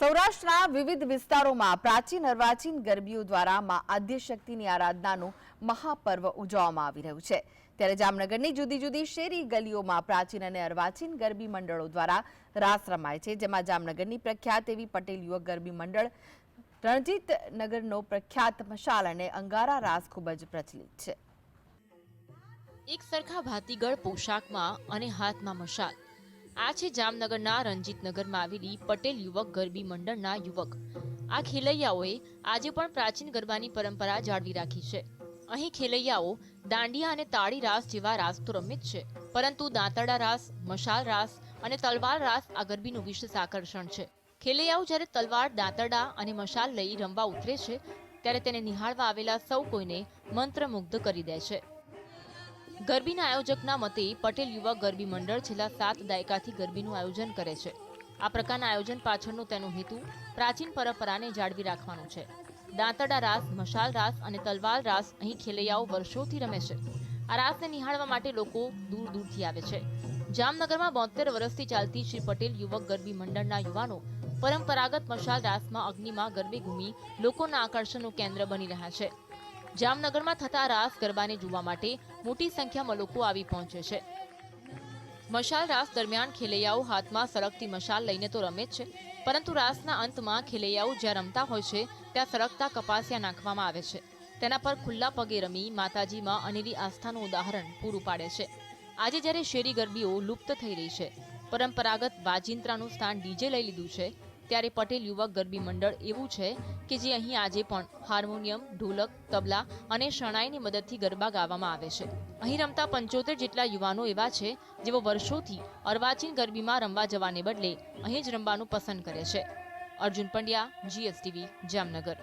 સૌરાષ્ટ્રના વિવિધ વિસ્તારોમાં પ્રાચીન અર્વાચીન ગરબીઓ દ્વારા મા આદ્યશક્તિની આરાધનાનું મહાપર્વ ઉજવવામાં આવી રહ્યું છે. ત્યારે જામનગરની જુદી જુદી શેરી ગલીઓમાં પ્રાચીન અને અર્વાચીન ગરબી મંડળો દ્વારા રાસ રમાય છે, જેમાં જામનગરની પ્રખ્યાત એવી પટેલ યુવક ગરબી મંડળ, રણજીત નગરનો પ્રખ્યાત મશાલ અને અંગારા રાસ ખૂબ જ પ્રચલિત છે. એક સરખા ભાતીગળ પોશાકમાં અને હાથમાં મશાલ આ છે જામનગરના રણજીતનગરમાં આવેલી પટેલ યુવક ગરબી મંડળના યુવક. આ ખેલૈયાઓએ આજે પણ પ્રાચીન ગરબાની પરંપરા જાળવી રાખી છે. અહીં ખેલૈયાઓ દાંડિયા અને તાળી રાસ જેવા રાસ તો રમે જ છે, પરંતુ દાંતરડા રાસ, મશાલ રાસ અને તલવાર રાસ આ ગરબીનું વિશેષ આકર્ષણ છે. ખેલૈયાઓ જ્યારે તલવાર, દાંતરડા અને મશાલ લઈ રમવા ઉતરે છે, ત્યારે તેને નિહાળવા આવેલા સૌ કોઈને મંત્રમુગ્ધ કરી દે છે. ગરબીના આયોજકના મતે પટેલ યુવક ગરબી મંડળ છેલ્લા સાત દાયકાથી ગરબીનું આયોજન કરે છે. આ પ્રકારના આયોજન પાછળનો તેનો હેતુ પ્રાચીન પરંપરાને જાળવી રાખવાનો છે. દાંતડા રાસ, મશાલ રાસ અને તલવાર રાસ અહીં ખેલૈયાઓ વર્ષોથી રમે છે. આ રાસને નિહાળવા માટે લોકો દૂર દૂરથી આવે છે. જામનગરમાં બોતેર વર્ષથી ચાલતી શ્રી પટેલ યુવક ગરબી મંડળના યુવાનો પરંપરાગત મશાલ રાસમાં અગ્નિમાં ગરબી ઘૂમી લોકોના આકર્ષણનું કેન્દ્ર બની રહ્યા છે. જામનગરમાં થતા રાસ ગરબાને જોવા માટે મોટી સંખ્યામાં લોકો આવી પહોંચે છે. મશાલ રાસ દરમિયાન ખેલૈયાઓ હાથમાં સરકતી મશાલ લઈને તો રમે જ છે, પરંતુ રાસના અંતમાં ખેલૈયાઓ જ્યાં રમતા હોય છે, ત્યાં સરકતા કપાસિયા નાખવામાં આવે છે. તેના પર ખુલ્લા પગે રમી માતાજીમાં અનેરી આસ્થાનું ઉદાહરણ પૂરું પાડે છે. આજે જ્યારે શેરી ગરબીઓ લુપ્ત થઈ રહી છે, પરંપરાગત વાજિંત્રાનું સ્થાન ડીજે લઈ લીધું છે ત્યારે પટેલ યુવક ગરબી મંડળ એવું છે કે જે અહીં આજે પણ હાર્મોનિયમ, ઢોલક, તબલા અને શણાઈની મદદથી ગરબા ગાવામાં આવે છે. અહીં રમતા પંચોતેર જેટલા યુવાનો એવા છે જેઓ વર્ષોથી અર્વાચીન ગરબીમાં રમવા જવાને બદલે અહીં જ રમવાનું પસંદ કરે છે. અર્જુન પંડ્યા, જીએસટીવી, જામનગર.